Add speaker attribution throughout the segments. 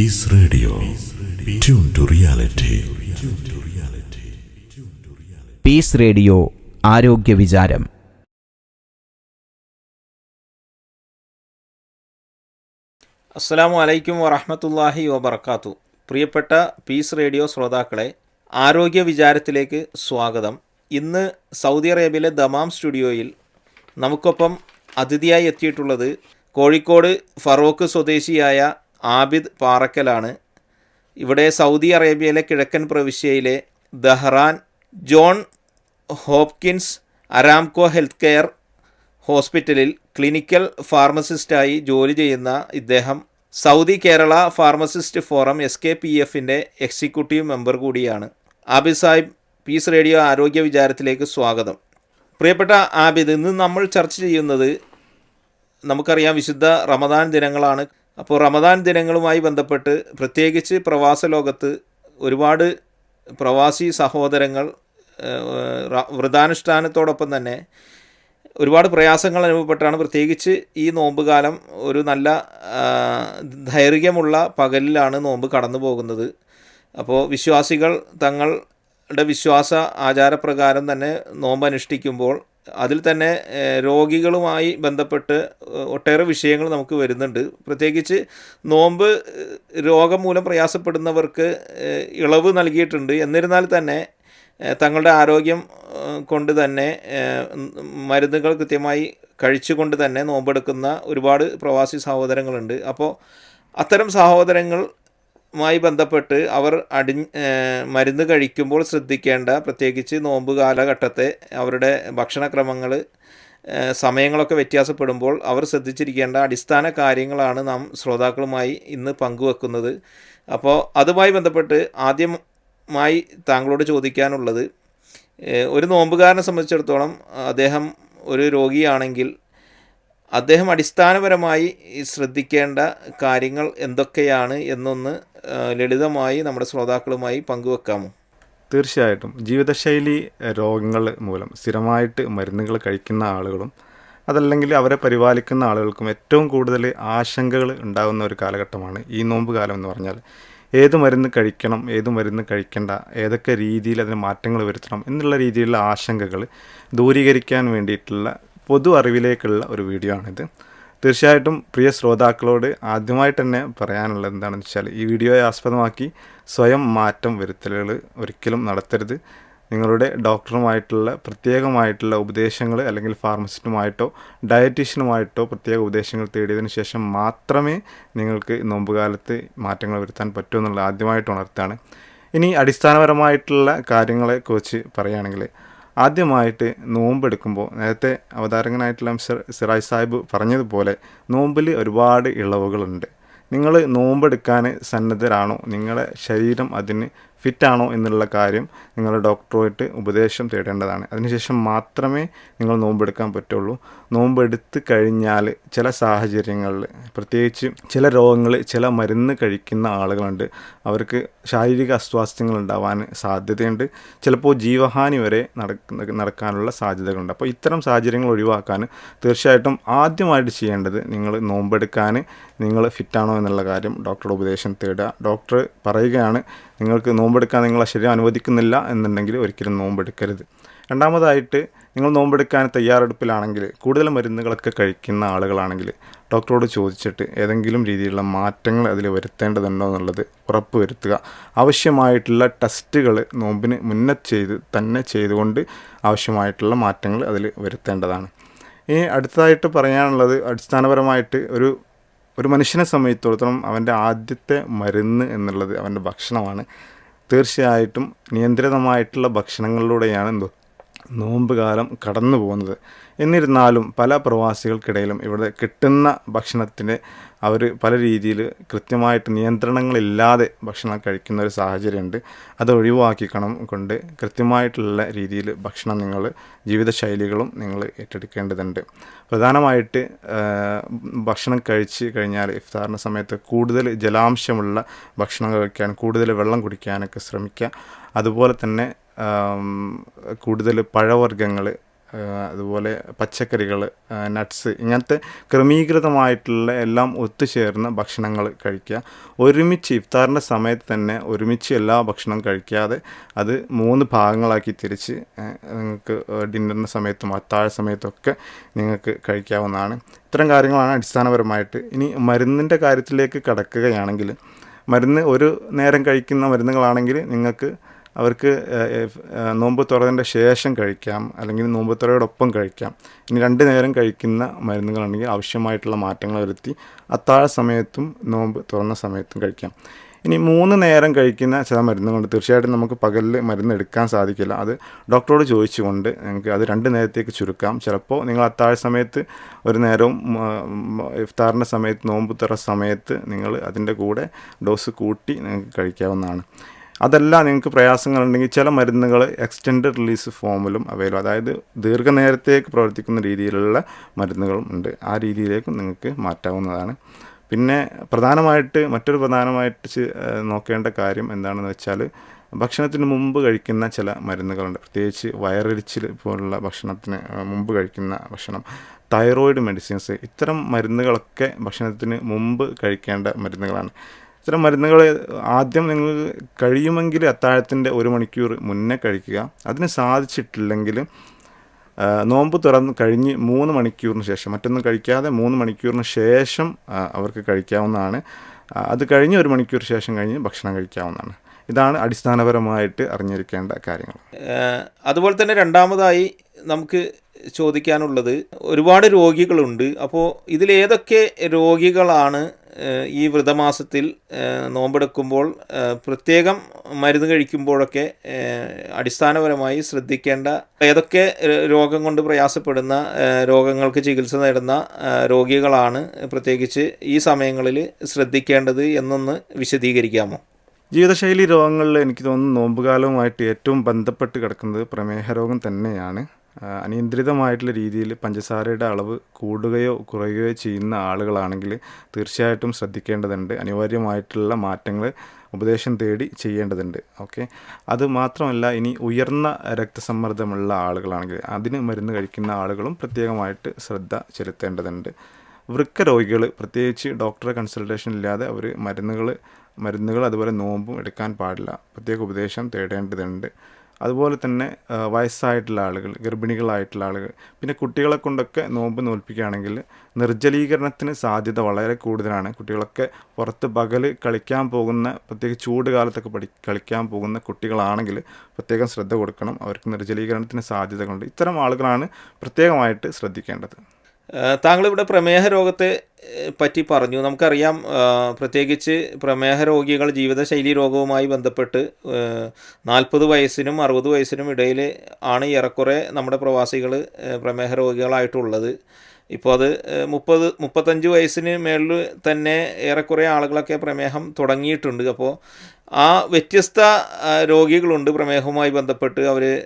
Speaker 1: Peace radio tune to reality
Speaker 2: peace radio ആരോഗ്യ വിചാരം.
Speaker 3: അസ്സാം വലൈക്കും വറഹമത്തല്ലാഹി വബർക്കാത്തു പ്രിയപ്പെട്ട പീസ് റേഡിയോ ശ്രോതാക്കളെ ആരോഗ്യ വിചാരത്തിലേക്ക് സ്വാഗതം. ഇന്ന് സൗദി അറേബ്യയിലെ ദമാം സ്റ്റുഡിയോയിൽ നമുക്കൊപ്പം അതിഥിയായി എത്തിയിട്ടുള്ളത് കോഴിക്കോട് ഫറോക്ക് സ്വദേശിയായ ആബിദ് പാറക്കലാണ്. ഇവിടെ സൗദി അറേബ്യയിലെ കിഴക്കൻ പ്രവിശ്യയിലെ Dhahran John Hopkins Aramco health care ഹോസ്പിറ്റലിൽ ക്ലിനിക്കൽ ഫാർമസിസ്റ്റായി ജോലി ചെയ്യുന്ന ഇദ്ദേഹം Saudi Kerala pharmacist forum S K P എഫിന്റെ എക്സിക്യൂട്ടീവ് മെമ്പർ കൂടിയാണ്. ആബിദ് സാഹിബ് പീസ് റേഡിയോ ആരോഗ്യ വിചാരത്തിലേക്ക് സ്വാഗതം. പ്രിയപ്പെട്ട ആബിദ് ഇന്ന് നമ്മൾ ചർച്ച ചെയ്യുന്നത് നമുക്കറിയാം വിശുദ്ധ റമദാൻ ദിനങ്ങളാണ്. അപ്പോൾ റമദാൻ ദിനങ്ങളുമായി ബന്ധപ്പെട്ട് പ്രത്യേകിച്ച് പ്രവാസ ലോകത്ത് ഒരുപാട് പ്രവാസി സഹോദരങ്ങൾ വ്രതാനുഷ്ഠാനത്തോടൊപ്പം തന്നെ ഒരുപാട് പ്രയാസങ്ങൾ അനുഭവപ്പെട്ടാണ്. പ്രത്യേകിച്ച് ഈ നോമ്പ് കാലം ഒരു നല്ല ദൈർഘ്യമുള്ള പകലിലാണ് നോമ്പ് കടന്നു പോകുന്നത് അപ്പോൾ വിശ്വാസികൾ തങ്ങളുടെ വിശ്വാസ ആചാരപ്രകാരം തന്നെ നോമ്പ് അനുഷ്ഠിക്കുമ്പോൾ അതിൽ തന്നെ രോഗികളുമായി ബന്ധപ്പെട്ട് ഒട്ടേറെ വിഷയങ്ങൾ നമുക്ക് വരുന്നുണ്ട്. പ്രത്യേകിച്ച് നോമ്പ് രോഗം മൂലം പ്രയാസപ്പെടുന്നവർക്ക് ഇളവ് നൽകിയിട്ടുണ്ട്. എന്നിരുന്നാൽ തന്നെ തങ്ങളുടെ ആരോഗ്യം കൊണ്ട് തന്നെ മരുന്നുകൾ കൃത്യമായി കഴിച്ചുകൊണ്ട് തന്നെ നോമ്പെടുക്കുന്ന ഒരുപാട് പ്രവാസി സഹോദരങ്ങളുണ്ട്. അപ്പോൾ അത്തരം സഹോദരങ്ങളുമായി ബന്ധപ്പെട്ട് അവർ അടി മരുന്ന് കഴിക്കുമ്പോൾ ശ്രദ്ധിക്കേണ്ട പ്രത്യേകിച്ച് നോമ്പ് കാലഘട്ടത്തെ അവരുടെ ഭക്ഷണക്രമങ്ങൾ സമയങ്ങളൊക്കെ വ്യത്യാസപ്പെടുമ്പോൾ അവർ ശ്രദ്ധിച്ചിരിക്കേണ്ട അടിസ്ഥാന കാര്യങ്ങളാണ് നാം ശ്രോതാക്കളുമായി ഇന്ന് പങ്കുവെക്കുന്നത്. അപ്പോൾ അതുമായി ബന്ധപ്പെട്ട് ആദ്യമായി താങ്കളോട് ചോദിക്കാനുള്ളത് ഒരു നോമ്പുകാരനെ സംബന്ധിച്ചിടത്തോളം അദ്ദേഹം ഒരു രോഗിയാണെങ്കിൽ അദ്ദേഹം അടിസ്ഥാനപരമായി ശ്രദ്ധിക്കേണ്ട കാര്യങ്ങൾ എന്തൊക്കെയാണ് എന്നൊന്ന് ലളിതമായി നമ്മുടെ ശ്രോതാക്കളുമായി പങ്കുവെക്കാമോ?
Speaker 4: തീർച്ചയായിട്ടും. ജീവിതശൈലി രോഗങ്ങൾ മൂലം സ്ഥിരമായിട്ട് മരുന്നുകൾ കഴിക്കുന്ന ആളുകളും അതല്ലെങ്കിൽ അവരെ പരിപാലിക്കുന്ന ആളുകൾക്കും ഏറ്റവും കൂടുതൽ ആശങ്കകൾ ഉണ്ടാകുന്ന ഒരു കാലഘട്ടമാണ് ഈ നോമ്പ് കാലം എന്ന് പറഞ്ഞാൽ. ഏത് മരുന്ന് കഴിക്കണം ഏത് മരുന്ന് കഴിക്കേണ്ട ഏതൊക്കെ രീതിയിൽ അതിന് മാറ്റങ്ങൾ വരുത്തണം എന്നുള്ള രീതിയിലുള്ള ആശങ്കകൾ ദൂരീകരിക്കാൻ വേണ്ടിയിട്ടുള്ള പൊതു അറിവിലേക്കുള്ള ഒരു വീഡിയോ ആണിത്. തീർച്ചയായിട്ടും പ്രിയ ശ്രോതാക്കളോട് ആദ്യമായിട്ട് തന്നെ പറയാനുള്ളത് എന്താണെന്ന് വെച്ചാൽ ഈ വീഡിയോയെ ആസ്പദമാക്കി സ്വയം മാറ്റം വരുത്തലുകൾ ഒരിക്കലും നടത്തരുത്. നിങ്ങളുടെ ഡോക്ടറുമായിട്ടുള്ള പ്രത്യേകമായിട്ടുള്ള ഉപദേശങ്ങൾ അല്ലെങ്കിൽ ഫാർമസിസ്റ്റുമായിട്ടോ ഡയറ്റീഷ്യനുമായിട്ടോ പ്രത്യേക ഉപദേശങ്ങൾ തേടിയതിന് ശേഷം മാത്രമേ നിങ്ങൾക്ക് നോമ്പുകാലത്ത് മാറ്റങ്ങൾ വരുത്താൻ പറ്റൂ എന്നുള്ള ആദ്യമായിട്ട് ഉണർത്താണ് ഇനി അടിസ്ഥാനപരമായിട്ടുള്ള കാര്യങ്ങളെക്കുറിച്ച് പറയുകയാണെങ്കിൽ ആദ്യമായിട്ട് നോമ്പെടുക്കുമ്പോൾ നേരത്തെ അവതാരകനായിട്ടുള്ള സിറാജ് സാഹിബ് പറഞ്ഞതുപോലെ നോമ്പിൽ ഒരുപാട് ഇളവുകളുണ്ട്. നിങ്ങൾ നോമ്പെടുക്കാൻ സന്നദ്ധരാണോ? നിങ്ങളുടെ ശരീരം അതിന് ഫിറ്റാണോ എന്നുള്ള കാര്യം നിങ്ങൾ ഡോക്ടറുമായിട്ട് ഉപദേശം തേടേണ്ടതാണ്. അതിനുശേഷം മാത്രമേ നിങ്ങൾ നോമ്പെടുക്കാൻ പറ്റുള്ളൂ. നോമ്പെടുത്ത് കഴിഞ്ഞാൽ ചില സാഹചര്യങ്ങളിൽ പ്രത്യേകിച്ച് ചില രോഗങ്ങൾ ചില മരുന്ന് കഴിക്കുന്ന ആളുകളുണ്ട്. അവർക്ക് ശാരീരിക അസ്വാസ്ഥ്യങ്ങൾ ഉണ്ടാവാൻ സാധ്യതയുണ്ട്. ചിലപ്പോൾ ജീവഹാനി വരെ നടക്കാനുള്ള സാധ്യതകളുണ്ട്. അപ്പോൾ ഇത്തരം സാഹചര്യങ്ങൾ ഒഴിവാക്കാൻ തീർച്ചയായിട്ടും ആദ്യമായിട്ട് ചെയ്യേണ്ടത് നിങ്ങൾ നോമ്പെടുക്കാൻ നിങ്ങൾ ഫിറ്റാണോ എന്നുള്ള കാര്യം ഡോക്ടറുടെ ഉപദേശം തേടുക. ഡോക്ടർ പറയുകയാണ് നിങ്ങൾക്ക് നോമ്പെടുക്കാൻ നിങ്ങളെ ശരീരം അനുവദിക്കുന്നില്ല എന്നുണ്ടെങ്കിൽ ഒരിക്കലും നോമ്പെടുക്കരുത്. രണ്ടാമതായിട്ട് നിങ്ങൾ നോമ്പെടുക്കാൻ തയ്യാറെടുപ്പിലാണെങ്കിൽ കൂടുതൽ മരുന്നുകളൊക്കെ കഴിക്കുന്ന ആളുകളാണെങ്കിൽ ഡോക്ടറോട് ചോദിച്ചിട്ട് ഏതെങ്കിലും രീതിയിലുള്ള മാറ്റങ്ങൾ അതിൽ വരുത്തേണ്ടതുണ്ടോ എന്നുള്ളത് ഉറപ്പ് വരുത്തുക. ആവശ്യമായിട്ടുള്ള ടെസ്റ്റുകൾ നോമ്പിന് മുന്നേ ചെയ്ത് തന്നെ ചെയ്തുകൊണ്ട് ആവശ്യമായിട്ടുള്ള മാറ്റങ്ങൾ അതിൽ വരുത്തേണ്ടതാണ്. ഇനി അടുത്തതായിട്ട് പറയാനുള്ളത് അടിസ്ഥാനപരമായിട്ട് ഒരു ഒരു മനുഷ്യനെ സംബന്ധിച്ചിടത്തോളം അവന്റെ ആദ്യത്തെ മരുന്ന് എന്നുള്ളത് അവന്റെ ഭക്ഷണമാണ്. തീർച്ചയായിട്ടും നിയന്ത്രിതമായിട്ടുള്ള ഭക്ഷണങ്ങളിലൂടെയാണ് എന്തോ നോമ്പ് കാലം കടന്നു പോകുന്നത് എന്നിരുന്നാലും പല പ്രവാസികൾക്കിടയിലും ഇവിടെ കിട്ടുന്ന ഭക്ഷണത്തിന് അവർ പല രീതിയിൽ കൃത്യമായിട്ട് നിയന്ത്രണങ്ങളില്ലാതെ ഭക്ഷണം കഴിക്കുന്ന ഒരു സാഹചര്യമുണ്ട്. അത് ഒഴിവാക്കിക്കണം കൊണ്ട് കൃത്യമായിട്ടുള്ള രീതിയിൽ ഭക്ഷണം നിങ്ങൾ ജീവിതശൈലികളും നിങ്ങൾ ഏറ്റെടുക്കേണ്ടതുണ്ട്. പ്രധാനമായിട്ട് ഭക്ഷണം കഴിച്ച് കഴിഞ്ഞാൽ ഇഫ്താറിന്റെ സമയത്ത് കൂടുതൽ ജലാംശമുള്ള ഭക്ഷണം കഴിക്കാൻ കൂടുതൽ വെള്ളം കുടിക്കാനൊക്കെ ശ്രമിക്കുക. അതുപോലെ തന്നെ കൂടുതൽ പഴവർഗങ്ങൾ അതുപോലെ പച്ചക്കറികൾ നട്ട്സ് ഇങ്ങനത്തെ ക്രമീകൃതമായിട്ടുള്ള എല്ലാം ഒത്തുചേർന്ന ഭക്ഷണങ്ങൾ കഴിക്കുക. ഒരുമിച്ച് ഇഫ്താറിന്റെ സമയത്ത് തന്നെ ഒരുമിച്ച് എല്ലാ ഭക്ഷണം കഴിക്കാതെ അത് മൂന്ന് ഭാഗങ്ങളാക്കി തിരിച്ച് നിങ്ങൾക്ക് ഡിന്നറിന്റെ സമയത്തും അത്താഴ സമയത്തൊക്കെ നിങ്ങൾക്ക് കഴിക്കാവുന്നതാണ്. ഇത്തരം കാര്യങ്ങളാണ് അടിസ്ഥാനപരമായിട്ട്. ഇനി മരുന്നിന്റെ കാര്യത്തിലേക്ക് കടക്കുകയാണെങ്കിൽ മരുന്ന് ഒരു നേരം കഴിക്കുന്ന മരുന്നുകളാണെങ്കിൽ നിങ്ങൾക്ക് അവർക്ക് നോമ്പ് തുറന്നതിന്റെ ശേഷം കഴിക്കാം അല്ലെങ്കിൽ നോമ്പ് തുറയോടൊപ്പം കഴിക്കാം. ഇനി രണ്ട് നേരം കഴിക്കുന്ന മരുന്നുകളാണെങ്കിൽ ആവശ്യമായിട്ടുള്ള മാറ്റങ്ങൾ വരുത്തി അത്താഴ സമയത്തും നോമ്പ് തുറന്ന സമയത്തും കഴിക്കാം. ഇനി മൂന്ന് നേരം കഴിക്കുന്ന ചില മരുന്നുകളുണ്ട്. തീർച്ചയായിട്ടും നമുക്ക് പകലിൽ മരുന്ന് എടുക്കാൻ സാധിക്കില്ല. അത് ഡോക്ടറോട് ചോദിച്ചുകൊണ്ട് നിങ്ങൾക്ക് അത് രണ്ട് നേരത്തേക്ക് ചുരുക്കാം. ചിലപ്പോൾ നിങ്ങൾ അത്താഴ സമയത്ത് ഒരു നേരവും ഇഫ്താറിന്റെ സമയത്ത് നോമ്പ് തുറ സമയത്ത് നിങ്ങൾ അതിന്റെ കൂടെ ഡോസ് കൂട്ടി നിങ്ങൾക്ക് കഴിക്കാവുന്നതാണ്. അതല്ല നിങ്ങൾക്ക് പ്രയാസങ്ങളുണ്ടെങ്കിൽ ചില മരുന്നുകൾ എക്സ്റ്റെൻഡ് റിലീസ് ഫോമിലും അവൈലബിൾ അതായത് ദീർഘനേരത്തേക്ക് പ്രവർത്തിക്കുന്ന രീതിയിലുള്ള മരുന്നുകളും ഉണ്ട്. ആ രീതിയിലേക്കും നിങ്ങൾക്ക് മാറ്റാവുന്നതാണ്. പിന്നെ പ്രധാനമായിട്ട് മറ്റൊരു പ്രധാനമായിട്ട് നോക്കേണ്ട കാര്യം എന്താണെന്ന് വെച്ചാൽ ഭക്ഷണത്തിന് മുമ്പ് കഴിക്കുന്ന ചില മരുന്നുകളുണ്ട്. പ്രത്യേകിച്ച് വയറിച്ചിൽ പോലുള്ള ഭക്ഷണത്തിന് മുമ്പ് കഴിക്കുന്ന ഭക്ഷണം തൈറോയിഡ് മെഡിസിൻസ് ഇത്തരം മരുന്നുകളൊക്കെ ഭക്ഷണത്തിന് മുമ്പ് കഴിക്കേണ്ട മരുന്നുകളാണ്. ഇത്തരം മരുന്നുകൾ ആദ്യം നിങ്ങൾ കഴിയുമെങ്കിൽ അത്താഴത്തിന്റെ ഒരു മണിക്കൂർ മുന്നേ കഴിക്കുക. അതിന് സാധിച്ചിട്ടില്ലെങ്കിൽ നോമ്പ് തുറന്ന് കഴിഞ്ഞ് മൂന്ന് മണിക്കൂറിന് ശേഷം മറ്റൊന്നും കഴിക്കാതെ മൂന്ന് മണിക്കൂറിന് ശേഷം അവർക്ക് കഴിക്കാവുന്നതാണ്. അത് കഴിഞ്ഞ് ഒരു മണിക്കൂർ ശേഷം കഴിഞ്ഞ് ഭക്ഷണം കഴിക്കാവുന്നതാണ്. ഇതാണ് അടിസ്ഥാനപരമായിട്ട് അറിഞ്ഞിരിക്കേണ്ട കാര്യങ്ങൾ.
Speaker 3: അതുപോലെ തന്നെ രണ്ടാമതായി നമുക്ക് ചോദിക്കാനുള്ളത് ഒരുപാട് രോഗികളുണ്ട്. അപ്പോൾ ഇതിലേതൊക്കെ രോഗികളാണ് ഈ വ്രതമാസത്തിൽ നോമ്പെടുക്കുമ്പോൾ പ്രത്യേകം മരുന്ന് കഴിക്കുമ്പോഴൊക്കെ അടിസ്ഥാനപരമായി ശ്രദ്ധിക്കേണ്ട ഏതൊക്കെ രോഗം കൊണ്ട് പ്രയാസപ്പെടുന്ന രോഗങ്ങൾക്ക് ചികിത്സ നേടുന്ന രോഗികളാണ് പ്രത്യേകിച്ച് ഈ സമയങ്ങളിൽ ശ്രദ്ധിക്കേണ്ടത് എന്നൊന്ന് വിശദീകരിക്കാമോ?
Speaker 4: ജീവിതശൈലി രോഗങ്ങളിൽ എനിക്ക് തോന്നുന്നു നോമ്പുകാലവുമായിട്ട് ഏറ്റവും ബന്ധപ്പെട്ട് കിടക്കുന്നത് പ്രമേഹ രോഗം തന്നെയാണ്. അനിയന്ത്രിതമായിട്ടുള്ള രീതിയിൽ പഞ്ചസാരയുടെ അളവ് കൂടുകയോ കുറയുകയോ ചെയ്യുന്ന ആളുകളാണെങ്കിൽ തീർച്ചയായിട്ടും ശ്രദ്ധിക്കേണ്ടതുണ്ട്. അനിവാര്യമായിട്ടുള്ള മാറ്റങ്ങൾ ഉപദേശം തേടി ചെയ്യേണ്ടതുണ്ട്. ഓക്കെ? അത് മാത്രമല്ല ഇനി ഉയർന്ന രക്തസമ്മർദ്ദമുള്ള ആളുകളാണെങ്കിൽ അതിന് മരുന്ന് കഴിക്കുന്ന ആളുകളും പ്രത്യേകമായിട്ട് ശ്രദ്ധ ചെലുത്തേണ്ടതുണ്ട്. വൃക്ക രോഗികൾ പ്രത്യേകിച്ച് ഡോക്ടറെ കൺസൾട്ടേഷൻ ഇല്ലാതെ അവർ മരുന്നുകൾ മരുന്നുകൾ അതുപോലെ നോമ്പും എടുക്കാൻ പാടില്ല. പ്രത്യേക ഉപദേശം തേടേണ്ടതുണ്ട്. അതുപോലെ തന്നെ വയസ്സായിട്ടുള്ള ആളുകൾ ഗർഭിണികളായിട്ടുള്ള ആളുകൾ പിന്നെ കുട്ടികളെ കൊണ്ടൊക്കെ നോമ്പ് നോൽപ്പിക്കുകയാണെങ്കിൽ നിർജലീകരണത്തിന് സാധ്യത വളരെ കൂടുതലാണ്. കുട്ടികളൊക്കെ പുറത്ത് പകൽ കളിക്കാൻ പോകുന്ന പ്രത്യേക ചൂട് കാലത്തൊക്കെ പഠി കളിക്കാൻ പോകുന്ന കുട്ടികളാണെങ്കിൽ പ്രത്യേകം ശ്രദ്ധ കൊടുക്കണം. അവർക്ക് നിർജലീകരണത്തിന് സാധ്യതകളുണ്ട്. ഇത്തരം ആളുകളാണ് പ്രത്യേകമായിട്ട് ശ്രദ്ധിക്കേണ്ടത്.
Speaker 3: താങ്കളിവിടെ പ്രമേഹ രോഗത്തെ പറ്റി പറഞ്ഞു. നമുക്കറിയാം പ്രത്യേകിച്ച് പ്രമേഹ രോഗികൾ ജീവിതശൈലി രോഗവുമായി ബന്ധപ്പെട്ട് നാൽപ്പത് വയസ്സിനും അറുപത് വയസ്സിനും ഇടയിൽ ആണ് ഏറെക്കുറെ നമ്മുടെ പ്രവാസികൾ പ്രമേഹ രോഗികളായിട്ടുള്ളത്. ഇപ്പോൾ അത് മുപ്പത് മുപ്പത്തഞ്ച് വയസ്സിന് മേളിൽ തന്നെ ഏറെക്കുറെ ആളുകളൊക്കെ പ്രമേഹം തുടങ്ങിയിട്ടുണ്ട്. അപ്പോൾ ആ വ്യത്യസ്ത രോഗികളുണ്ട്. പ്രമേഹവുമായി ബന്ധപ്പെട്ട് അവർ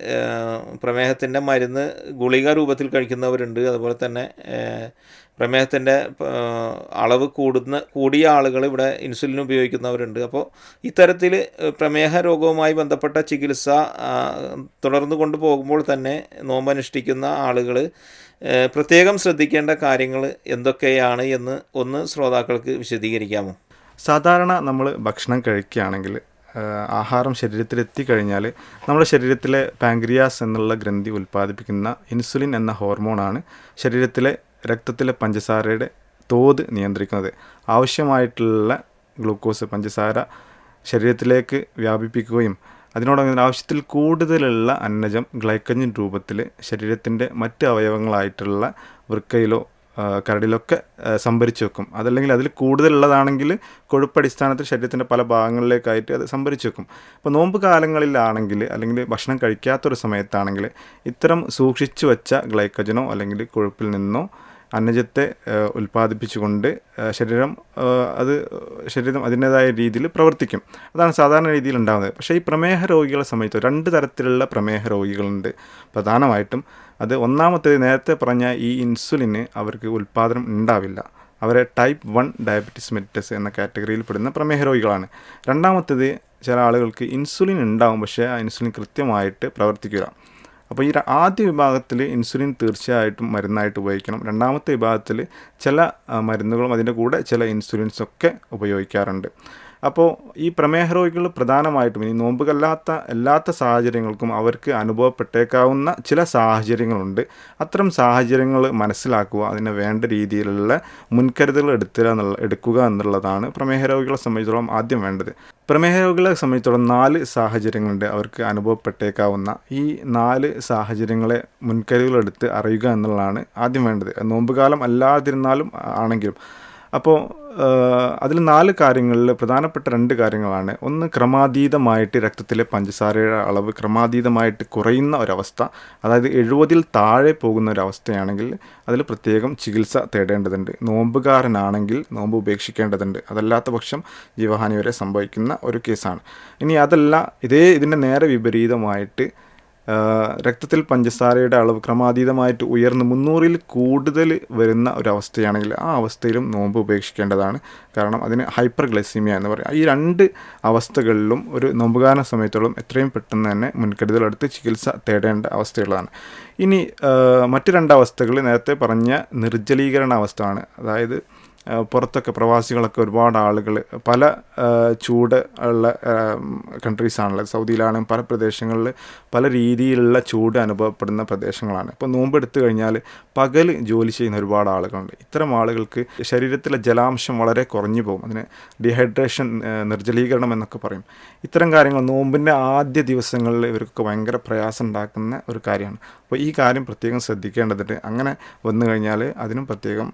Speaker 3: പ്രമേഹത്തിന്റെ മരുന്ന് ഗുളിക രൂപത്തിൽ കഴിക്കുന്നവരുണ്ട്. അതുപോലെ തന്നെ പ്രമേഹത്തിന്റെ അളവ് കൂടുന്ന കൂടിയ ആളുകൾ ഇവിടെ ഇൻസുലിൻ ഉപയോഗിക്കുന്നവരുണ്ട്. അപ്പോൾ ഇത്തരത്തിൽ പ്രമേഹ രോഗവുമായി ബന്ധപ്പെട്ട ചികിത്സ തുടർന്നു കൊണ്ടു കൊണ്ടുപോകുമ്പോൾ തന്നെ നോമ്പനുഷ്ഠിക്കുന്ന ആളുകൾ പ്രത്യേകം ശ്രദ്ധിക്കേണ്ട കാര്യങ്ങൾ എന്തൊക്കെയാണ് എന്ന് ഒന്ന് ശ്രോതാക്കൾക്ക് വിശദീകരിക്കാമോ?
Speaker 4: സാധാരണ നമ്മൾ ഭക്ഷണം കഴിക്കുകയാണെങ്കിൽ ആഹാരം ശരീരത്തിൽ എത്തിക്കഴിഞ്ഞാൽ നമ്മുടെ ശരീരത്തിലെ പാങ്ക്രിയാസ് എന്നുള്ള ഗ്രന്ഥി ഉൽപ്പാദിപ്പിക്കുന്ന ഇൻസുലിൻ എന്ന ഹോർമോണാണ് ശരീരത്തിലെ രക്തത്തിലെ പഞ്ചസാരയുടെ തോത് നിയന്ത്രിക്കുന്നത്. ആവശ്യമായിട്ടുള്ള ഗ്ലൂക്കോസ് പഞ്ചസാര ശരീരത്തിലേക്ക് വ്യാപിപ്പിക്കുകയും അതിനോടൊപ്പം ആവശ്യത്തിൽ കൂടുതലുള്ള അന്നജം ഗ്ലൈക്കഞ്ചിൻ രൂപത്തിൽ ശരീരത്തിന്റെ മറ്റ് അവയവങ്ങളായിട്ടുള്ള വൃക്കയിലോ കരടിലൊക്കെ സംഭരിച്ചു വെക്കും. അതല്ലെങ്കിൽ അതിൽ കൂടുതലുള്ളതാണെങ്കിൽ കൊഴുപ്പടിസ്ഥാനത്തിൽ ശരീരത്തിന്റെ പല ഭാഗങ്ങളിലേക്കായിട്ട് അത് സംഭരിച്ചു വെക്കും. അപ്പോൾ നോമ്പ് കാലങ്ങളിലാണെങ്കിൽ അല്ലെങ്കിൽ ഭക്ഷണം കഴിക്കാത്തൊരു സമയത്താണെങ്കിൽ ഇത്തരം സൂക്ഷിച്ചു വെച്ച ഗ്ലൈക്കജനോ അല്ലെങ്കിൽ കൊഴുപ്പിൽ നിന്നോ അന്നജത്തെ ഉൽപ്പാദിപ്പിച്ചുകൊണ്ട് ശരീരം അത് ശരീരം അതിന്റേതായ രീതിയിൽ പ്രവർത്തിക്കും. അതാണ് സാധാരണ രീതിയിൽ ഉണ്ടാകുന്നത് പക്ഷേ ഈ പ്രമേഹ രോഗികളെ സംബന്ധിച്ച് രണ്ട് തരത്തിലുള്ള പ്രമേഹ രോഗികളുണ്ട്. പ്രധാനമായിട്ടും അത് ഒന്നാമത്തേത് നേരത്തെ പറഞ്ഞ ഈ ഇൻസുലിന് അവർക്ക് ഉൽപ്പാദനം ഉണ്ടാവില്ല. അവരെ ടൈപ്പ് വൺ ഡയബറ്റിസ് മെറ്റസ് എന്ന കാറ്റഗറിയിൽ പെടുന്ന പ്രമേഹ രോഗികളാണ്. രണ്ടാമത്തേത് ചില ആളുകൾക്ക് ഇൻസുലിൻ ഉണ്ടാവും. പക്ഷേ ആ ഇൻസുലിൻ കൃത്യമായിട്ട് പ്രവർത്തിക്കില്ല. അപ്പോൾ ഈ ആദ്യ വിഭാഗത്തിൽ ഇൻസുലിൻ തീർച്ചയായിട്ടും മരുന്നായിട്ട് ഉപയോഗിക്കണം. രണ്ടാമത്തെ വിഭാഗത്തിൽ ചില മരുന്നുകളും അതിന്റെ കൂടെ ചില ഇൻസുലിൻസൊക്കെ ഉപയോഗിക്കാറുണ്ട്. അപ്പോൾ ഈ പ്രമേഹ രോഗികൾ പ്രധാനമായിട്ടും ഇനി നോമ്പുകല്ലാത്ത അല്ലാത്ത സാഹചര്യങ്ങൾക്കും അവർക്ക് അനുഭവപ്പെട്ടേക്കാവുന്ന ചില സാഹചര്യങ്ങളുണ്ട്. അത്തരം സാഹചര്യങ്ങൾ മനസ്സിലാക്കുക അതിന് വേണ്ട രീതിയിലുള്ള മുൻകരുതലുകൾ എടുത്തുക എന്നുള്ള എടുക്കുക എന്നുള്ളതാണ് പ്രമേഹ രോഗികളെ സംബന്ധിച്ചിടത്തോളം ആദ്യം വേണ്ടത്. പ്രമേഹ രോഗികളെ സംബന്ധിച്ചിടത്തോളം നാല് സാഹചര്യങ്ങളുണ്ട് അവർക്ക് അനുഭവപ്പെട്ടേക്കാവുന്ന. ഈ നാല് സാഹചര്യങ്ങളെ മുൻകരുതലെടുത്ത് അറിയുക എന്നുള്ളതാണ് ആദ്യം വേണ്ടത്. നോമ്പുകാലം അല്ലാതിരുന്നാലും ആണെങ്കിലും അപ്പോൾ അതിൽ നാല് കാര്യങ്ങളിൽ പ്രധാനപ്പെട്ട രണ്ട് കാര്യങ്ങളാണ്. ഒന്ന് ക്രമാതീതമായിട്ട് രക്തത്തിലെ പഞ്ചസാരയുടെ അളവ് ക്രമാതീതമായിട്ട് കുറയുന്ന ഒരവസ്ഥ അതായത് എഴുപതിൽ താഴെ പോകുന്ന ഒരവസ്ഥയാണെങ്കിൽ അതിൽ പ്രത്യേകം ചികിത്സ തേടേണ്ടതുണ്ട്. നോമ്പുകാരനാണെങ്കിൽ നോമ്പ് ഉപേക്ഷിക്കേണ്ടതുണ്ട്. അതല്ലാത്ത പക്ഷം ജീവഹാനി വരെ സംഭവിക്കുന്ന ഒരു കേസാണ്. ഇനി അതല്ല ഇതേ ഇതിന്റെ നേരെ വിപരീതമായിട്ട് രക്തത്തിൽ പഞ്ചസാരയുടെ അളവ് ക്രമാതീതമായിട്ട് ഉയർന്ന് മുന്നൂറിൽ കൂടുതൽ വരുന്ന അവസ്ഥയാണെങ്കിൽ ആ അവസ്ഥയിലും നോമ്പ് ഉപേക്ഷിക്കേണ്ടതാണ്. കാരണം അതിന് ഹൈപ്പർ ഗ്ലൈസീമിയ എന്ന് പറയും. ഈ രണ്ട് അവസ്ഥകളിലും ഒരു നോമ്പുകാരന സമയത്തോളം എത്രയും പെട്ടെന്ന് തന്നെ മുൻകരുതലെടുത്ത് ചികിത്സ തേടേണ്ട അവസ്ഥയുള്ളതാണ്. ഇനി മറ്റു രണ്ട് അവസ്ഥകൾ നേരത്തെ പറഞ്ഞ നിർജലീകരണ അവസ്ഥയാണ് അതായത് പുറത്തൊക്കെ പ്രവാസികളൊക്കെ ഒരുപാട് ആളുകൾ പല ചൂട് ഉള്ള കൺട്രീസാണല്ലോ സൗദിയിലാണെങ്കിൽ പല പ്രദേശങ്ങളിൽ പല രീതിയിലുള്ള ചൂട് അനുഭവപ്പെടുന്ന പ്രദേശങ്ങളാണ്. ഇപ്പോൾ നോമ്പെടുത്തു കഴിഞ്ഞാൽ പകൽ ജോലി ചെയ്യുന്ന ഒരുപാട് ആളുകളുണ്ട്. ഇത്തരം ആളുകൾക്ക് ശരീരത്തിലെ ജലാംശം വളരെ കുറഞ്ഞു പോകും. അതിന് ഡീഹൈഡ്രേഷൻ നിർജലീകരണം എന്നൊക്കെ പറയും. ഇത്തരം കാര്യങ്ങൾ നോമ്പിന്റെ ആദ്യ ദിവസങ്ങളിൽ ഇവർക്കൊക്കെ ഭയങ്കര പ്രയാസം ഉണ്ടാക്കുന്ന ഒരു കാര്യമാണ്. അപ്പോൾ ഈ കാര്യം പ്രത്യേകം ശ്രദ്ധിക്കേണ്ടതുണ്ട്. അങ്ങനെ വന്നു കഴിഞ്ഞാൽ അതിനും പ്രത്യേകം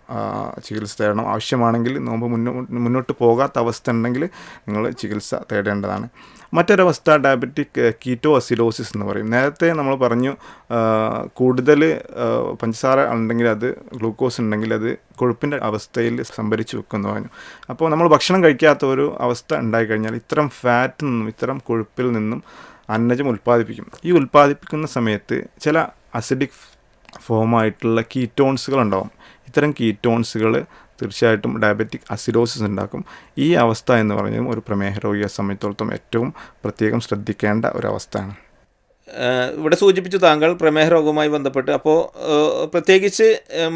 Speaker 4: ചികിത്സ തേടണം. ആവശ്യമാണെങ്കിൽ നോമ്പ് മുന്നോ മുന്നോട്ട് പോകാത്ത അവസ്ഥ ഉണ്ടെങ്കിൽ നിങ്ങൾ ചികിത്സ തേടേണ്ടതാണ്. മറ്റൊരവസ്ഥ ഡയബറ്റിക് കീറ്റോ അസിഡോസിസ് എന്ന് പറയും. നേരത്തെ നമ്മൾ പറഞ്ഞു കൂടുതൽ പഞ്ചസാര ഉണ്ടെങ്കിൽ അത് ഗ്ലൂക്കോസ് ഉണ്ടെങ്കിൽ അത് കൊഴുപ്പിന്റെ അവസ്ഥയിൽ സംഭരിച്ച് വെക്കുമെന്ന് പറഞ്ഞു. അപ്പോൾ നമ്മൾ ഭക്ഷണം കഴിക്കാത്ത ഒരു അവസ്ഥ ഉണ്ടായിക്കഴിഞ്ഞാൽ ഇത്തരം ഫാറ്റിൽ നിന്നും ഇത്തരം കൊഴുപ്പിൽ നിന്നും അന്നജം ഉൽപ്പാദിപ്പിക്കും. ഈ ഉൽപ്പാദിപ്പിക്കുന്ന സമയത്ത് ചില അസിഡിക് ഫോമായിട്ടുള്ള കീറ്റോൺസുകൾ ഉണ്ടാവും. ഇത്തരം കീറ്റോൺസുകൾ തീർച്ചയായിട്ടും ഡയബറ്റിക് അസിഡോസിസ് ഉണ്ടാക്കും. ഈ അവസ്ഥ എന്ന് പറയുന്നതും ഒരു പ്രമേഹ രോഗിയെ സംബന്ധിച്ചിടത്തോളം ഏറ്റവും പ്രത്യേകം ശ്രദ്ധിക്കേണ്ട ഒരു അവസ്ഥയാണ്.
Speaker 3: ഇവിടെ സൂചിപ്പിച്ചു താങ്കൾ പ്രമേഹ രോഗവുമായി ബന്ധപ്പെട്ട്. അപ്പോൾ പ്രത്യേകിച്ച്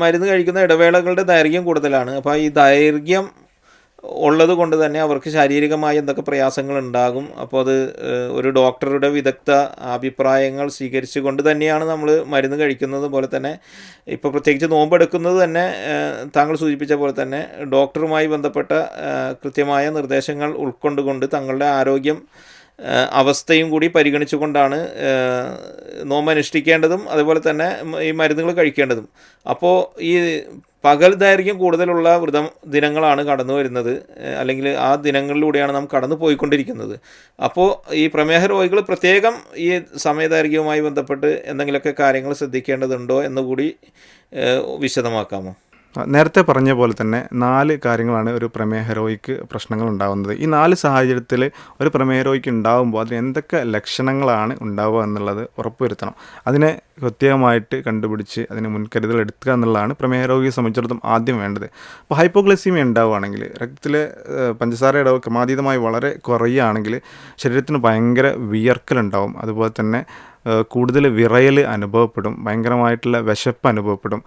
Speaker 3: മരുന്ന് കഴിക്കുന്ന ഇടവേളകളുടെ ദൈർഘ്യം കൂടുതലാണ്. അപ്പോൾ ഈ ദൈർഘ്യം ഉള്ളത് കൊണ്ട് തന്നെ അവർക്ക് ശാരീരികമായി എന്തൊക്കെ പ്രയാസങ്ങൾ ഉണ്ടാകും. അപ്പോൾ അത് ഒരു ഡോക്ടറുടെ വിദഗ്ധ അഭിപ്രായങ്ങൾ സ്വീകരിച്ചു കൊണ്ട് തന്നെയാണ് നമ്മൾ മരുന്ന് കഴിക്കുന്നത് പോലെ തന്നെ. ഇപ്പോൾ പ്രത്യേകിച്ച് നോമ്പെടുക്കുന്നത് തന്നെ താങ്കൾ സൂചിപ്പിച്ച പോലെ തന്നെ ഡോക്ടറുമായി ബന്ധപ്പെട്ട കൃത്യമായ നിർദ്ദേശങ്ങൾ ഉൾക്കൊണ്ടുകൊണ്ട് തങ്ങളുടെ ആരോഗ്യം അവസ്ഥയും കൂടി പരിഗണിച്ചുകൊണ്ടാണ് നോമ്പ് അനുഷ്ഠിക്കേണ്ടതും അതുപോലെ തന്നെ ഈ മരുന്നുകൾ കഴിക്കേണ്ടതും. അപ്പോൾ ഈ പകൽ ദൈർഘ്യം കൂടുതലുള്ള വ്രതം ദിനങ്ങളാണ് കടന്നു വരുന്നത്. അല്ലെങ്കിൽ ആ ദിനങ്ങളിലൂടെയാണ് നാം കടന്നു പോയിക്കൊണ്ടിരിക്കുന്നത്. അപ്പോൾ ഈ പ്രമേഹ രോഗികൾ പ്രത്യേകം ഈ സമയദൈർഘ്യവുമായി ബന്ധപ്പെട്ട് എന്തെങ്കിലുമൊക്കെ കാര്യങ്ങൾ ശ്രദ്ധിക്കേണ്ടതുണ്ടോ എന്നുകൂടി വിശദമാക്കാമോ?
Speaker 4: നേരത്തെ പറഞ്ഞ പോലെ തന്നെ നാല് കാര്യങ്ങളാണ് ഒരു രോഗിക്ക് പ്രശ്നങ്ങൾ ഉണ്ടാകുന്നത്. ഈ നാല് സാഹചര്യത്തിൽ ഒരു പ്രമേഹ രോഗിക്ക് ഉണ്ടാകുമ്പോൾ അതിന് എന്തൊക്കെ ലക്ഷണങ്ങളാണ് ഉണ്ടാവുക എന്നുള്ളത് ഉറപ്പുവരുത്തണം. അതിനെ കൃത്യമായിട്ട് കണ്ടുപിടിച്ച് അതിന് മുൻകരുതൽ എടുക്കുക എന്നുള്ളതാണ് പ്രമേഹ രോഗിയെ സംബന്ധിച്ചിടത്തോളം ആദ്യം വേണ്ടത്. അപ്പോൾ ഹൈപ്പോഗ്ലൈസീമിയ ഉണ്ടാവുകയാണെങ്കിൽ രക്തത്തിലെ പഞ്ചസാരയുടെ ക്രമാതീതമായി വളരെ കുറയുകയാണെങ്കിൽ ശരീരത്തിന് ഭയങ്കര വിയർക്കലുണ്ടാവും. അതുപോലെ തന്നെ കൂടുതൽ വിറയൽ അനുഭവപ്പെടും ഭയങ്കരമായിട്ടുള്ള വിശപ്പ് അനുഭവപ്പെടും.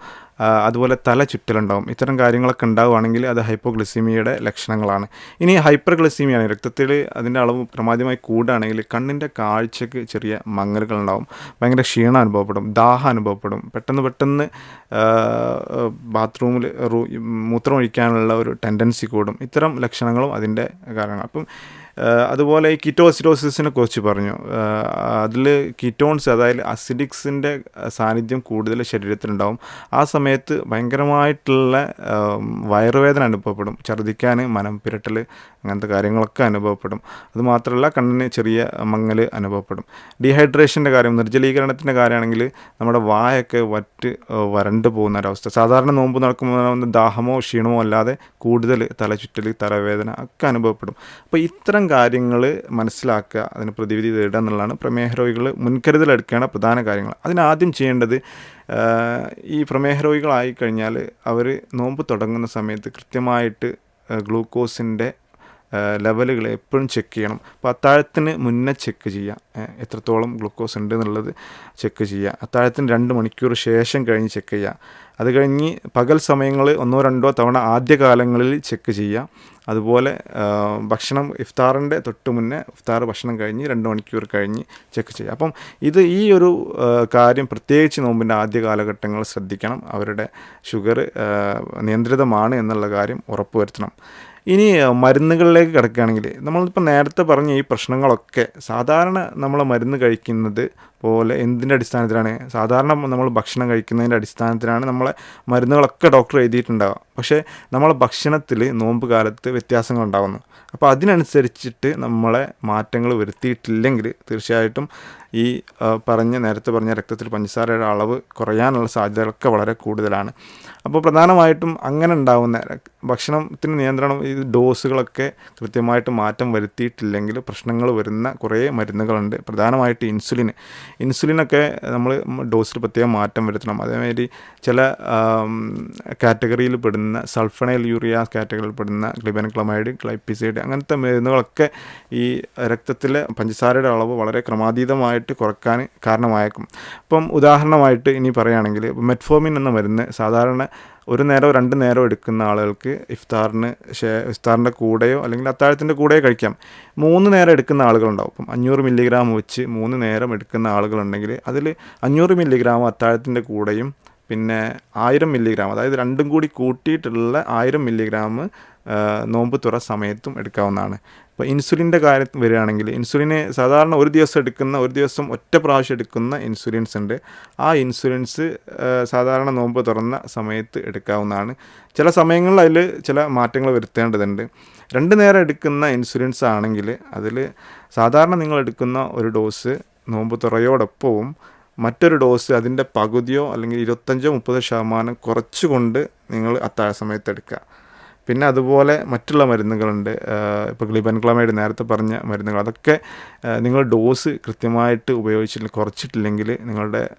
Speaker 4: അതുപോലെ തല ചുറ്റലുണ്ടാവും. ഇത്തരം കാര്യങ്ങളൊക്കെ ഉണ്ടാവുകയാണെങ്കിൽ അത് ഹൈപ്പോഗ്ലിസീമിയയുടെ ലക്ഷണങ്ങളാണ്. ഇനി ഹൈപ്പർ ഗ്ലിസീമിയാണ് രക്തത്തിൽ അതിന്റെ അളവ് ക്രമാതീതമായി കൂടുകയാണെങ്കിൽ കണ്ണിന്റെ കാഴ്ചയ്ക്ക് ചെറിയ മങ്ങലുകൾ ഉണ്ടാവും ഭയങ്കര ക്ഷീണം അനുഭവപ്പെടും ദാഹം അനുഭവപ്പെടും. പെട്ടെന്ന് പെട്ടെന്ന് ബാത്റൂമിൽ മൂത്രം ഒഴിക്കാനുള്ള ഒരു ടെൻഡൻസി കൂടും. ഇത്തരം ലക്ഷണങ്ങളും അതിന്റെ കാരണങ്ങൾ അപ്പം അതുപോലെ ഈ കിറ്റോസിഡോസിസിനെ കുറിച്ച് പറഞ്ഞു. അതിൽ കിറ്റോൺസ് അതായത് അസിഡിക്സിന്റെ സാന്നിധ്യം കൂടുതൽ ശരീരത്തിലുണ്ടാവും. ആ സമയത്ത് ഭയങ്കരമായിട്ടുള്ള വയറുവേദന അനുഭവപ്പെടും. ഛർദ്ദിക്കാൻ മനം പുരട്ടൽ അങ്ങനത്തെ കാര്യങ്ങളൊക്കെ അനുഭവപ്പെടും. അതുമാത്രമല്ല കണ്ണിന് ചെറിയ മങ്ങൽ അനുഭവപ്പെടും. ഡീഹൈഡ്രേഷന്റെ കാര്യം നിർജലീകരണത്തിന്റെ കാര്യമാണെങ്കിൽ നമ്മുടെ വായൊക്കെ വറ്റ് വരണ്ടു പോകുന്ന ഒരവസ്ഥ. സാധാരണ നോമ്പ് നടക്കുമ്പോൾ ദാഹമോ ക്ഷീണമോ അല്ലാതെ കൂടുതൽ തലചുറ്റൽ തലവേദന ഒക്കെ അനുഭവപ്പെടും. അപ്പോൾ ഇത്തരം കാര്യങ്ങൾ മനസ്സിലാക്കുക അതിന് പ്രതിവിധി തേടുക എന്നുള്ളതാണ്. പ്രമേഹ രോഗികൾ മുൻകരുതൽ എടുക്കേണ്ട പ്രധാന കാര്യങ്ങൾ. അതിനാദ്യം ചെയ്യേണ്ടത് ഈ പ്രമേഹ രോഗികളായി കഴിഞ്ഞാൽ അവർ നോമ്പ് തുടങ്ങുന്ന സമയത്ത് കൃത്യമായിട്ട് ഗ്ലൂക്കോസിന്റെ ലെവലുകൾ എപ്പോഴും ചെക്ക് ചെയ്യണം. അപ്പോൾ അത്താഴത്തിന് മുന്നേ ചെക്ക് ചെയ്യുക എത്രത്തോളം ഗ്ലൂക്കോസ് ഉണ്ട് എന്നുള്ളത് ചെക്ക് ചെയ്യുക. അത്താഴത്തിന് രണ്ട് മണിക്കൂർ ശേഷം കഴിഞ്ഞ് ചെക്ക് ചെയ്യുക. അത് കഴിഞ്ഞ് പകൽ സമയങ്ങൾ ഒന്നോ രണ്ടോ തവണ ആദ്യകാലങ്ങളിൽ ചെക്ക് ചെയ്യുക. അതുപോലെ ഭക്ഷണം ഇഫ്താറിന്റെ തൊട്ട് മുന്നേ ഇഫ്താർ ഭക്ഷണം കഴിഞ്ഞ് രണ്ട് മണിക്കൂർ കഴിഞ്ഞ് ചെക്ക് ചെയ്യുക. അപ്പം ഇത് ഈ ഒരു കാര്യം പ്രത്യേകിച്ച് നോമ്പിന്റെ ആദ്യ കാലഘട്ടങ്ങൾ ശ്രദ്ധിക്കണം. അവരുടെ ഷുഗർ നിയന്ത്രിതമാണ് എന്നുള്ള കാര്യം ഉറപ്പുവരുത്തണം. ഇനി മരുന്നുകളിലേക്ക് കിടക്കുകയാണെങ്കിൽ നമ്മളിപ്പോൾ നേരത്തെ പറഞ്ഞ ഈ പ്രശ്നങ്ങളൊക്കെ സാധാരണ നമ്മൾ മരുന്ന് കഴിക്കുന്നത് പോലെ എന്തിന്റെ അടിസ്ഥാനത്തിലാണ്? സാധാരണ നമ്മൾ ഭക്ഷണം കഴിക്കുന്നതിന്റെ അടിസ്ഥാനത്തിലാണ് നമ്മളെ മരുന്നുകളൊക്കെ ഡോക്ടർ എഴുതിയിട്ടുണ്ടാവുക. പക്ഷേ നമ്മൾ ഭക്ഷണത്തിൽ നോമ്പ് കാലത്ത് വ്യത്യാസങ്ങൾ ഉണ്ടാകുന്നു അപ്പോൾ അതിനനുസരിച്ചിട്ട് നമ്മളെ മാറ്റങ്ങൾ വരുത്തിയിട്ടില്ലെങ്കിൽ തീർച്ചയായിട്ടും ഈ പറഞ്ഞ നേരത്തെ പറഞ്ഞ രക്തത്തിൽ പഞ്ചസാരയുടെ അളവ് കുറയാനുള്ള സാധ്യതകളൊക്കെ വളരെ കൂടുതലാണ്. അപ്പോൾ പ്രധാനമായിട്ടും അങ്ങനെ ഉണ്ടാകുന്ന രക്- ഭക്ഷണത്തിന് നിയന്ത്രണം ഈ ഡോസുകളൊക്കെ കൃത്യമായിട്ട് മാറ്റം വരുത്തിയിട്ടില്ലെങ്കിൽ പ്രശ്നങ്ങൾ വരുന്ന കുറേ മരുന്നുകളുണ്ട്. പ്രധാനമായിട്ട് ഇൻസുലിൻ. ഇൻസുലിനൊക്കെ നമ്മൾ ഡോസിൽ പ്രത്യേകം മാറ്റം വരുത്തണം. അതേമാതിരി ചില കാറ്റഗറിയിൽ പെടുന്ന സൾഫണൈൽ യൂറിയ കാറ്റഗറിയിൽ പെടുന്ന ഗ്ലിബൻക്ലമൈഡ് ഗ്ലൈപ്പിസൈഡ് അങ്ങനത്തെ മരുന്നുകളൊക്കെ ഈ രക്തത്തിലെ പഞ്ചസാരയുടെ അളവ് വളരെ ക്രമാതീതമായിട്ട് കുറയ്ക്കാൻ കാരണമായേക്കും. അപ്പം ഉദാഹരണമായിട്ട് ഇനി പറയുകയാണെങ്കിൽ മെറ്റ്ഫോമിൻ എന്ന മരുന്ന് സാധാരണ ഒരു നേരമോ രണ്ട് നേരമോ എടുക്കുന്ന ആളുകൾക്ക് ഇഫ്താറിന് ഷേ ഇഫ്താറിന്റെ കൂടെയോ അല്ലെങ്കിൽ അത്താഴത്തിന്റെ കൂടെയോ കഴിക്കാം. മൂന്ന് നേരം എടുക്കുന്ന ആളുകളുണ്ടാവും. അപ്പം അഞ്ഞൂറ് മില്ലിഗ്രാം വെച്ച് മൂന്ന് നേരം എടുക്കുന്ന ആളുകളുണ്ടെങ്കിൽ അതിൽ അഞ്ഞൂറ് മില്ലിഗ്രാം അത്താഴത്തിന്റെ കൂടെയും പിന്നെ ആയിരം മില്ലിഗ്രാം അതായത് രണ്ടും കൂടി കൂട്ടിയിട്ടുള്ള ആയിരം മില്ലിഗ്രാം നോമ്പ് തുറ സമയത്തും എടുക്കാവുന്നതാണ്. ഇപ്പോൾ ഇൻസുലിന്റെ കാര്യം വരികയാണെങ്കിൽ ഇൻസുലിന് സാധാരണ ഒരു ദിവസം എടുക്കുന്ന ഒരു ദിവസം ഒറ്റ പ്രാവശ്യം എടുക്കുന്ന ഇൻസുലിൻസ് ഉണ്ട്. ആ ഇൻസുലിൻസ് സാധാരണ നോമ്പ് തുറന്ന സമയത്ത് എടുക്കാവുന്നതാണ്. ചില സമയങ്ങളിൽ അതിൽ ചില മാറ്റങ്ങൾ വരുത്തേണ്ടതുണ്ട്. രണ്ട് നേരം എടുക്കുന്ന ഇൻസുലിൻസ് ആണെങ്കിൽ അതിൽ സാധാരണ നിങ്ങൾ എടുക്കുന്ന ഒരു ഡോസ് നോമ്പ് തുറയോടൊപ്പവും മറ്റൊരു ഡോസ് അതിന്റെ പകുതിയോ അല്ലെങ്കിൽ ഇരുപത്തഞ്ചോ മുപ്പതോ ശതമാനം കുറച്ചുകൊണ്ട് നിങ്ങൾ അത്താഴ സമയത്ത് എടുക്കുക. പിന്നെ അതുപോലെ മറ്റുള്ള മരുന്നുകളുണ്ട്. ഇപ്പോൾ ഗ്ലിബൻക്ലമൈഡ് നേരത്തെ പറഞ്ഞ മരുന്നുകൾ. അതൊക്കെ നിങ്ങൾ ഡോസ് കൃത്യമായിട്ട് ഉപയോഗിച്ചില്ല കുറച്ചിട്ടില്ലെങ്കിൽ നിങ്ങളുടെ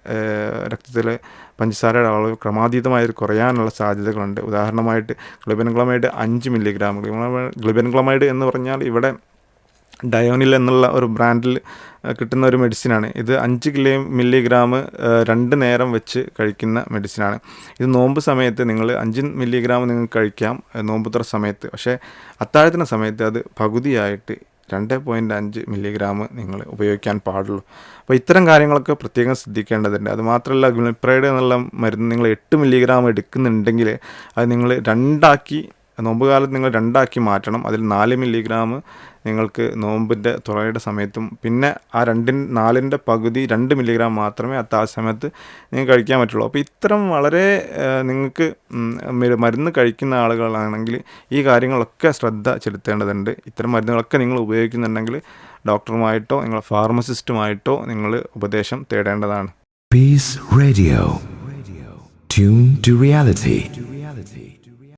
Speaker 4: രക്തത്തിലെ പഞ്ചസാരയുടെ അളവ് ക്രമാതീതമായി കുറയാനുള്ള സാധ്യതകളുണ്ട്. ഉദാഹരണമായിട്ട് ഗ്ലിബൻക്ലമൈഡ് അഞ്ച് മില്ലിഗ്രാം. ഗ്ലിബൻക്ലമൈഡ് എന്ന് പറഞ്ഞാൽ ഇവിടെ ഡയോനിൽ എന്നുള്ള ഒരു ബ്രാൻഡിൽ കിട്ടുന്ന ഒരു മെഡിസിനാണ്. ഇത് അഞ്ച് കിലോ മില്ലിഗ്രാം രണ്ട് നേരം വെച്ച് കഴിക്കുന്ന മെഡിസിനാണ്. ഇത് നോമ്പ് സമയത്ത് നിങ്ങൾ അഞ്ച് മില്ലിഗ്രാം നിങ്ങൾ കഴിക്കാം നോമ്പുത്ര സമയത്ത്. പക്ഷേ അത്താഴത്തിന് സമയത്ത് അത് പകുതിയായിട്ട് രണ്ട് പോയിന്റ് അഞ്ച് മില്ലിഗ്രാം നിങ്ങൾ ഉപയോഗിക്കാൻ പാടുള്ളൂ. അപ്പോൾ ഇത്തരം കാര്യങ്ങളൊക്കെ പ്രത്യേകം ശ്രദ്ധിക്കേണ്ടതുണ്ട്. അത് മാത്രമല്ല ഗ്ലിപ്രൈഡ് എന്നുള്ള മരുന്ന് നിങ്ങൾ എട്ട് മില്ലിഗ്രാം എടുക്കുന്നുണ്ടെങ്കിൽ അത് നിങ്ങൾ രണ്ടാക്കി നോമ്പ് കാലത്ത് നിങ്ങൾ രണ്ടാക്കി മാറ്റണം. അതിൽ നാല് മില്ലിഗ്രാം നിങ്ങൾക്ക് നോമ്പിന്റെ തുറയുടെ സമയത്തും പിന്നെ ആ രണ്ടിൻ നാലിന്റെ പകുതി രണ്ട് മില്ലിഗ്രാം മാത്രമേ അത്ത ആ സമയത്ത് നിങ്ങൾക്ക് കഴിക്കാൻ പറ്റുള്ളൂ. അപ്പോൾ ഇത്തരം വളരെ നിങ്ങൾക്ക് മരുന്ന് കഴിക്കുന്ന ആളുകളാണെങ്കിൽ ഈ കാര്യങ്ങളൊക്കെ ശ്രദ്ധ ചെലുത്തേണ്ടതുണ്ട്. ഇത്തരം മരുന്നുകളൊക്കെ നിങ്ങൾ ഉപയോഗിക്കുന്നുണ്ടെങ്കിൽ ഡോക്ടറുമായിട്ടോ നിങ്ങളെ ഫാർമസിസ്റ്റുമായിട്ടോ നിങ്ങൾ ഉപദേശം തേടേണ്ടതാണ്.
Speaker 1: Peace radio tune to reality.